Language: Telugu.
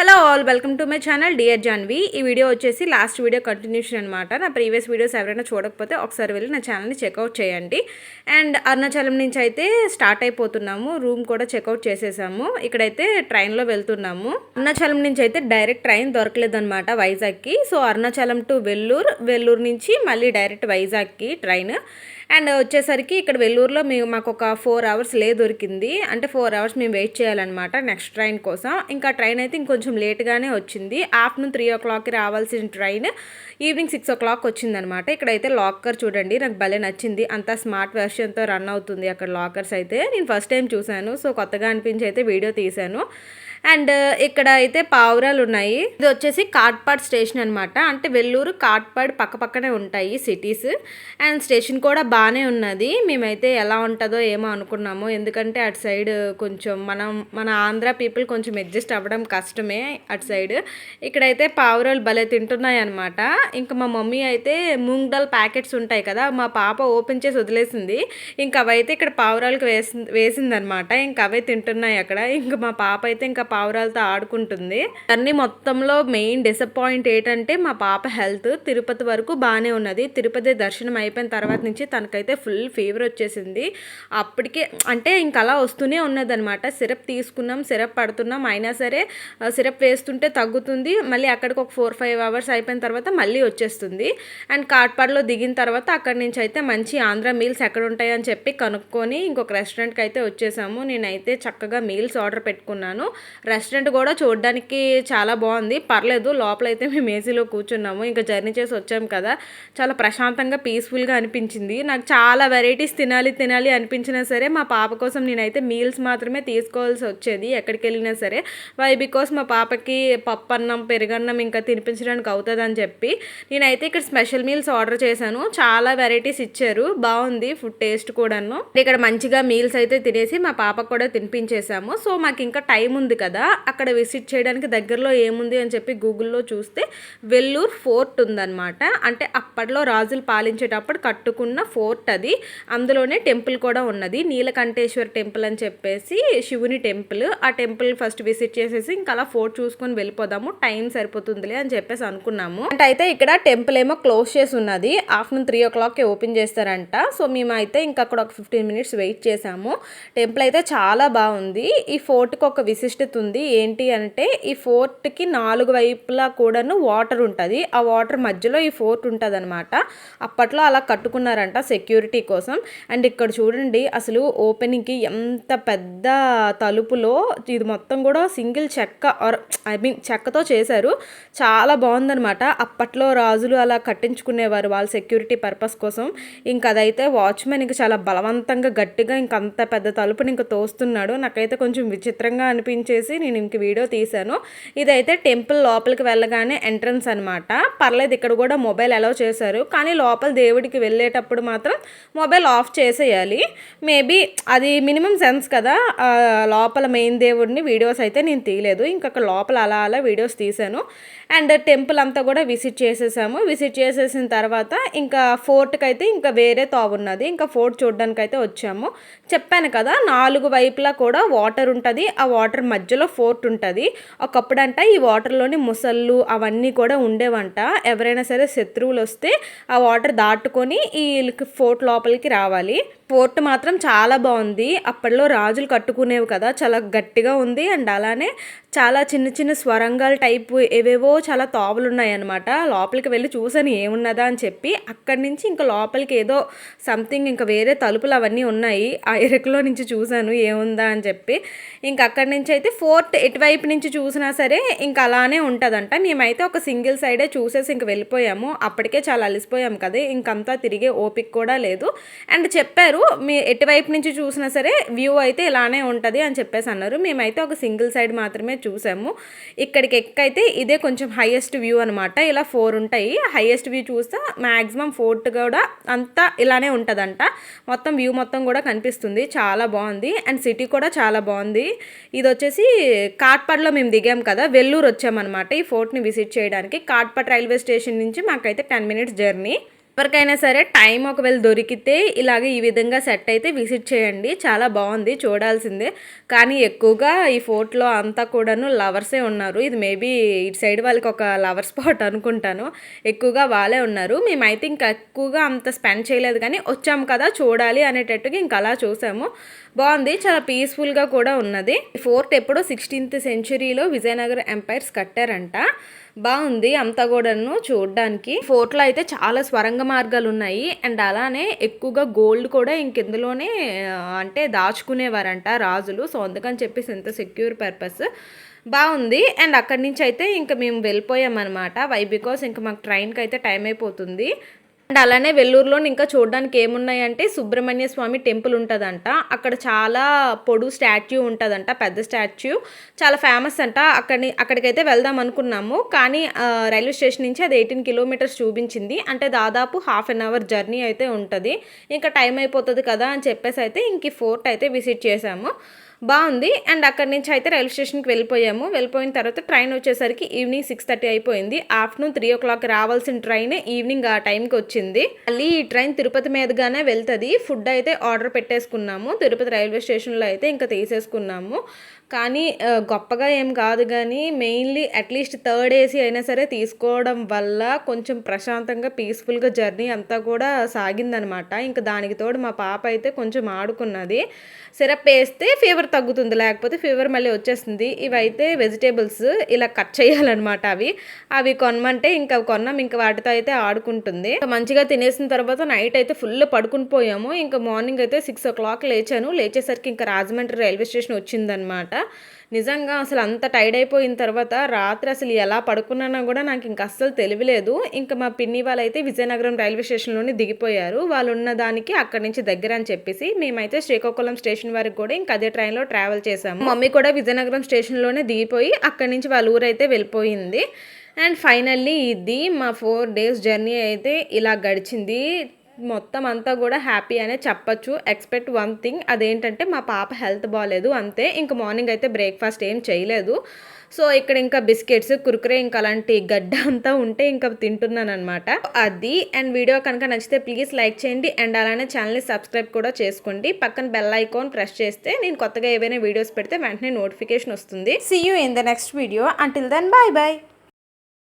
Hello all welcome to my channel dear Janvi ఈ వీడియో వచ్చేసి లాస్ట్ వీడియో కంటిన్యూషన్ అనమాట నా ప్రీవియస్ వీడియోస్ ఎవరైనా చూడకపోతే ఒకసారి వెళ్ళి నా ఛానల్ని చెక్అవుట్ చేయండి. అండ్ అరుణాచలం నుంచి అయితే స్టార్ట్ అయిపోతున్నాము. రూమ్ కూడా చెక్అవుట్ చేసేసాము. ఇక్కడైతే ట్రైన్లో వెళ్తున్నాము. అరుణాచలం నుంచి అయితే డైరెక్ట్ ట్రైన్ దొరకలేదన్నమాట వైజాగ్కి. సో అరుణాచలం టు వెల్లూరు వెల్లూరు నుంచి మళ్ళీ డైరెక్ట్ వైజాగ్కి ట్రైన్ అండ్ వచ్చేసరికి ఇక్కడ వెల్లూరులో మేము మాకు ఒక ఫోర్ అవర్స్ లే దొరికింది. అంటే ఫోర్ అవర్స్ మేము వెయిట్ చేయాలన్నమాట నెక్స్ట్ ట్రైన్ కోసం. ఇంకా ట్రైన్ అయితే ఇంకొంచెం లేట్గానే వచ్చింది. ఆఫ్టర్నూన్ త్రీ ఓ క్లాక్కి రావాల్సిన train evening six o'clock వచ్చిందనమాట ఇక్కడైతే లాకర్ చూడండి నాకు భలే నచ్చింది. అంతా స్మార్ట్ వెర్షన్తో రన్ అవుతుంది అక్కడ లాకర్స్ అయితే. నేను ఫస్ట్ టైం చూశాను సో కొత్తగా అనిపించి అయితే వీడియో తీశాను. అండ్ ఇక్కడ అయితే పావురాలు ఉన్నాయి. ఇది వచ్చేసి కాట్పాడ్ స్టేషన్ అనమాట అంటే వెల్లూరు కాట్పాడ్ పక్క పక్కనే ఉంటాయి సిటీస్. అండ్ స్టేషన్ కూడా బాగానే ఉన్నది. మేమైతే ఎలా ఉంటుందో ఏమో అనుకున్నాము. ఎందుకంటే అటు సైడ్ కొంచెం మనం మన ఆంధ్ర పీపుల్ కొంచెం అడ్జస్ట్ అవ్వడం కష్టమే అటు సైడ్. ఇక్కడైతే పావురాలు భలే తింటున్నాయి అనమాట ఇంకా మా మమ్మీ అయితే మూంగ్ దాల్ ప్యాకెట్స్ ఉంటాయి కదా మా పాప ఓపెన్ చేసి వదిలేసింది. ఇంకా అవైతే ఇక్కడ పావురాలకు వేసి వేసిందనమాట ఇంకా అవే తింటున్నాయి అక్కడ. ఇంకా మా పాప అయితే ఇంకా పావురాలతో ఆడుకుంటుంది. అన్ని మొత్తంలో మెయిన్ డిసప్పాయింట్ ఏంటంటే మా పాప హెల్త్ తిరుపతి వరకు బాగానే ఉన్నది. తిరుపతి దర్శనం అయిపోయిన తర్వాత నుంచి నాకైతే ఫుల్ ఫీవర్ వచ్చేసింది. అప్పటికే అంటే ఇంక అలా వస్తూనే ఉన్నదనమాట సిరప్ తీసుకున్నాం సిరప్ పడుతున్నాం. అయినా సరే సిరప్ వేస్తుంటే తగ్గుతుంది. మళ్ళీ అక్కడికి ఒక ఫోర్ ఫైవ్ అవర్స్ అయిపోయిన తర్వాత మళ్ళీ వచ్చేస్తుంది. అండ్ కాట్పాడలో దిగిన తర్వాత అక్కడి నుంచి అయితే మంచి ఆంధ్ర మీల్స్ ఎక్కడ ఉంటాయని చెప్పి కనుక్కొని ఇంకొక రెస్టారెంట్కి అయితే వచ్చేసాము. నేనైతే చక్కగా మీల్స్ ఆర్డర్ పెట్టుకున్నాను. రెస్టారెంట్ కూడా చూడడానికి చాలా బాగుంది. పర్లేదు లోపల అయితే మేము ఏసీలో కూర్చున్నాము. ఇంకా జర్నీ చేసి వచ్చాము కదా. చాలా ప్రశాంతంగా పీస్ఫుల్గా అనిపించింది. నాకు చాలా వెరైటీస్ తినాలి తినాలి అనిపించినా సరే మా పాప కోసం నేనైతే మీల్స్ మాత్రమే తీసుకోవాల్సి వచ్చేది ఎక్కడికి వెళ్ళినా సరే. వై బికాస్ మా పాపకి పప్పు అన్నం పెరుగన్నం ఇంకా తినిపించడానికి అవుతుంది అని చెప్పి నేనైతే ఇక్కడ స్పెషల్ మీల్స్ ఆర్డర్ చేశాను. చాలా వెరైటీస్ ఇచ్చారు. బాగుంది ఫుడ్ టేస్ట్ కూడాను. ఇక్కడ మంచిగా మీల్స్ అయితే తినేసి మా పాపకు కూడా తినిపించేసాము సో మాకు ఇంకా టైం ఉంది కదా. అక్కడ విజిట్ చేయడానికి దగ్గరలో ఏముంది అని చెప్పి గూగుల్లో చూస్తే వెల్లూరు ఫోర్ట్ ఉందన్నమాట. అంటే అప్పట్లో రాజులు పాలించేటప్పుడు కట్టుకున్న ఫోర్ట్ ఫోర్ట్ అది. అందులోనే టెంపుల్ కూడా ఉన్నది. నీలకంఠేశ్వర టెంపుల్ అని చెప్పేసి శివుని టెంపుల్. ఆ టెంపుల్ ఫస్ట్ విజిట్ చేసేసి ఇంకా అలా ఫోర్ట్ చూసుకొని వెళ్ళిపోదాము. టైం సరిపోతుందిలే అని చెప్పేసి అనుకున్నాము. అంటే అయితే ఇక్కడ టెంపుల్ ఏమో క్లోజ్ చేసి ఉన్నది. ఆఫ్టర్నూన్ త్రీ ఓ క్లాక్కి ఓపెన్ చేస్తారంట. సో మేము అయితే ఇంకా అక్కడ ఒక ఫిఫ్టీన్ మినిట్స్ వెయిట్ చేసాము. టెంపుల్ అయితే చాలా బాగుంది. ఈ ఫోర్ట్కి ఒక విశిష్టత ఉంది ఏంటి అంటే ఈ ఫోర్ట్కి నాలుగు వైపులా కూడాను వాటర్ ఉంటుంది. ఆ వాటర్ మధ్యలో ఈ ఫోర్ట్ ఉంటుంది అనమాట అప్పట్లో అలా కట్టుకున్నారంట సెక్యూరిటీ కోసం. అండ్ ఇక్కడ చూడండి అసలు ఓపెనింగ్కి ఎంత పెద్ద తలుపులో ఇది మొత్తం కూడా సింగిల్ చెక్క ఆర్ ఐ మీన్ చెక్కతో చేశారు. చాలా బాగుందనమాట అప్పట్లో రాజులు అలా కట్టించుకునేవారు వాళ్ళ సెక్యూరిటీ పర్పస్ కోసం. ఇంక అదైతే వాచ్మెన్ ఇంక చాలా బలవంతంగా గట్టిగా ఇంక అంత పెద్ద తలుపుని ఇంక తోస్తున్నాడు. నాకైతే కొంచెం విచిత్రంగా అనిపించేసి నేను ఇంక వీడియో తీశాను. ఇదైతే టెంపుల్ లోపలికి వెళ్ళగానే ఎంట్రన్స్ అనమాట పర్లేదు ఇక్కడ కూడా మొబైల్ అలౌ చేశారు. కానీ లోపల దేవుడికి వెళ్ళేటప్పుడు మాత్రం మొబైల్ ఆఫ్ చేసేయాలి. మేబీ అది మినిమం సెన్స్ కదా. లోపల మెయిన్ దేవుడిని వీడియోస్ అయితే నేను తీయలేదు. ఇంకొక లోపల అలా అలా వీడియోస్ తీశాను. అండ్ టెంపుల్ అంతా కూడా విజిట్ చేసేసాము. విజిట్ చేసేసిన తర్వాత ఇంకా ఫోర్ట్కి అయితే ఇంకా వేరే తావున్నది ఇంకా ఫోర్ట్ చూడడానికి అయితే వచ్చాము. చెప్పాను కదా నాలుగు వైపులా కూడా వాటర్ ఉంటుంది. ఆ వాటర్ మధ్యలో ఫోర్ట్ ఉంటుంది. ఒకప్పుడంట ఈ వాటర్లోని ముసళ్ళు అవన్నీ కూడా ఉండేవంట. ఎవరైనా సరే శత్రువులు వస్తే ఆ వాటర్ దాటుకొని ఈ ఫోర్ట్ లోపలికి రావాలి. ఫోర్ట్ మాత్రం చాలా బాగుంది. అప్పట్లో రాజులు కట్టుకునేవి కదా చాలా గట్టిగా ఉంది. అండ్ అలానే చాలా చిన్న చిన్న స్వరంగాల టైపు ఏవేవో చాలా తావులు ఉన్నాయన్నమాట. లోపలికి వెళ్ళి చూసాను ఏమున్నదా అని చెప్పి. అక్కడి నుంచి ఇంకా లోపలికి ఏదో సంథింగ్ ఇంకా వేరే తలుపులు అవన్నీ ఉన్నాయి. ఆ ఎరుకలో నుంచి చూశాను ఏముందా అని చెప్పి. ఇంకా అక్కడి నుంచి అయితే ఫోర్త్ ఎటువైపు నుంచి చూసినా సరే ఇంకా అలానే ఉంటుందంట. మేమైతే ఒక సింగిల్ సైడే చూసేసి ఇంక వెళ్ళిపోయాము. అప్పటికే చాలా అలసిపోయాము కదా ఇంకంతా తిరిగే ఓపిక కూడా లేదు. అండ్ చెప్పారు మీ ఎటువైపు నుంచి చూసినా సరే వ్యూ అయితే ఇలానే ఉంటుంది అని చెప్పేసి అన్నారు. మేమైతే ఒక సింగిల్ సైడ్ మాత్రమే చూసాము. ఇక్కడికి ఎక్కైతే ఇదే కొంచెం హైయెస్ట్ వ్యూ అనమాట ఇలా ఫోర్ ఉంటాయి. హైయెస్ట్ వ్యూ చూస్తే మ్యాక్సిమం ఫోర్ట్ కూడా అంతా ఇలానే ఉంటుందంట. మొత్తం వ్యూ మొత్తం కూడా కనిపిస్తుంది. చాలా బాగుంది. అండ్ సిటీ కూడా చాలా బాగుంది. ఇది వచ్చేసి కాట్పాడ్లో మేము దిగాం కదా వెల్లూరు వచ్చామన్నమాట. ఈ ఫోర్ట్ని విజిట్ చేయడానికి. కాట్పాడ్ రైల్వే స్టేషన్ నుంచి మాకైతే టెన్ మినిట్స్ జర్నీ ఎవరికైనా సరే టైం ఒకవేళ దొరికితే ఇలాగ ఈ విధంగా సెట్ అయితే విజిట్ చేయండి. చాలా బాగుంది చూడాల్సిందే. కానీ ఎక్కువగా ఈ ఫోర్ట్లో అంతా కూడాను లవర్సే ఉన్నారు. ఇది మేబీ ఇటు సైడ్ వాళ్ళకి ఒక లవర్ స్పాట్ అనుకుంటాను. ఎక్కువగా వాళ్ళే ఉన్నారు. మేమైతే ఇంకా ఎక్కువగా అంత స్పెండ్ చేయలేదు కానీ వచ్చాము కదా చూడాలి అనేటట్టుగా ఇంకా అలా చూసాము. బాగుంది చాలా పీస్ఫుల్గా కూడా ఉన్నది. ఫోర్ట్ ఎప్పుడో సిక్స్టీన్త్ సెంచురీలో విజయనగర ఎంపైర్స్ కట్టారంట. బాగుంది అంతా కూడాను చూడడానికి. ఫోర్ట్లో అయితే చాలా స్వరంగ మార్గాలు ఉన్నాయి. అండ్ అలానే ఎక్కువగా గోల్డ్ కూడా ఇంకెందులోనే అంటే దాచుకునేవారంట రాజులు. సో అందుకని చెప్పేసి ఎంత సెక్యూర్ పర్పస్. బాగుంది. అండ్ అక్కడి నుంచి అయితే ఇంకా మేము వెళ్ళిపోయామన్నమాట. వై బికాస్ ఇంకా మాకు ట్రైన్కి అయితే టైం అయిపోతుంది. అండ్ అలానే వెల్లూరులో ఇంకా చూడడానికి ఏమున్నాయంటే సుబ్రహ్మణ్య స్వామి టెంపుల్ ఉంటుందంట. అక్కడ చాలా పొడు స్టాచ్యూ ఉంటుందంట పెద్ద స్టాచ్యూ. చాలా ఫేమస్ అంట. అక్కడి అక్కడికైతే వెళ్దాం అనుకున్నాము. కానీ రైల్వే స్టేషన్ నుంచి అది ఎయిటీన్ కిలోమీటర్స్ చూపించింది. అంటే దాదాపు హాఫ్ అన్ అవర్ జర్నీ అయితే ఉంటుంది. ఇంకా టైం అయిపోతుంది కదా అని చెప్పేసి అయితే ఇంక ఫోర్ట్ అయితే విజిట్ చేసాము బాగుంది. అండ్ అక్కడి నుంచి అయితే రైల్వే స్టేషన్కి వెళ్ళిపోయాము. వెళ్ళిపోయిన తర్వాత ట్రైన్ వచ్చేసరికి ఈవినింగ్ సిక్స్ థర్టీ అయిపోయింది. ఆఫ్టర్నూన్ త్రీ ఓ క్లాక్ రావాల్సిన ట్రైన్ ఈవినింగ్ ఆ టైంకి వచ్చింది. మళ్ళీ ఈ ట్రైన్ తిరుపతి మీదుగానే వెళ్తుంది. ఫుడ్ అయితే ఆర్డర్ పెట్టేసుకున్నాము. తిరుపతి రైల్వే స్టేషన్లో అయితే ఇంకా తీసేసుకున్నాము. కానీ గొప్పగా ఏం కాదు కానీ మెయిన్లీ అట్లీస్ట్ థర్డ్ ఏసీ అయినా సరే తీసుకోవడం వల్ల కొంచెం ప్రశాంతంగా పీస్ఫుల్గా జర్నీ అంతా కూడా సాగిందనమాట. ఇంకా దానికి తోడు మా పాప అయితే కొంచెం ఆడుకున్నది. సిరప్ వేస్తే ఫీవర్ తగ్గుతుంది. లేకపోతే ఫీవర్ మళ్ళీ వచ్చేస్తుంది. ఇవైతే వెజిటేబుల్స్ ఇలా కట్ చేయాలన్నమాట అవి. అవి కొనమంటే ఇంకా కొన్నాం. ఇంకా వాటితో అయితే ఆడుకుంటుంది. మంచిగా తినేసిన తర్వాత నైట్ అయితే ఫుల్ పడుకుని పోయాము. ఇంకా మార్నింగ్ అయితే సిక్స్ ఓ క్లాక్ లేచాను. లేచేసరికి ఇంకా రాజమండ్రి రైల్వే స్టేషన్ వచ్చిందనమాట. నిజంగా అసలు అంత టైడ్ అయిపోయిన తర్వాత రాత్రి అసలు ఎలా పడుకున్నానో కూడా నాకు ఇంకా అస్సలు తెలియలేదు ఇంకా మా పిన్ని వాళ్ళైతే విజయనగరం రైల్వే స్టేషన్లోనే దిగిపోయారు. వాళ్ళు ఉన్న దానికి అక్కడి నుంచి దగ్గర అని చెప్పేసి మేమైతే శ్రీకాకుళం స్టేషన్ వరకు కూడా ఇంకా అదే ట్రైన్లో ట్రావెల్ చేసాము మమ్మీ కూడా విజయనగరం స్టేషన్లోనే దిగిపోయి అక్కడి నుంచి వాళ్ళ ఊరైతే వెళ్ళిపోయింది. అండ్ ఫైనల్లీ ఇది మా ఫోర్ డేస్ జర్నీ అయితే ఇలా గడిచింది. మొత్తం అంతా కూడా హ్యాపీ అనే చెప్పచ్చు. ఎక్స్పెక్ట్ వన్ థింగ్ అదేంటంటే మా పాప హెల్త్ బాగాలేదు అంతే. ఇంక మార్నింగ్ అయితే బ్రేక్ఫాస్ట్ ఏం చేయలేదు. సో ఇక్కడ ఇంకా బిస్కెట్స్ కుర్కురే ఇంకా అలాంటి గడ్డ అంతా ఉంటే ఇంకా తింటున్నాను అనమాట అది అండ్ వీడియో కనుక నచ్చితే ప్లీజ్ లైక్ చేయండి. అండ్ అలానే ఛానల్ని సబ్స్క్రైబ్ కూడా చేసుకోండి. పక్కన బెల్ ఐకాన్ ప్రెస్ చేస్తే నేను కొత్తగా ఏవైనా వీడియోస్ పెడితే వెంటనే నోటిఫికేషన్ వస్తుంది. See you in the next video until then bye bye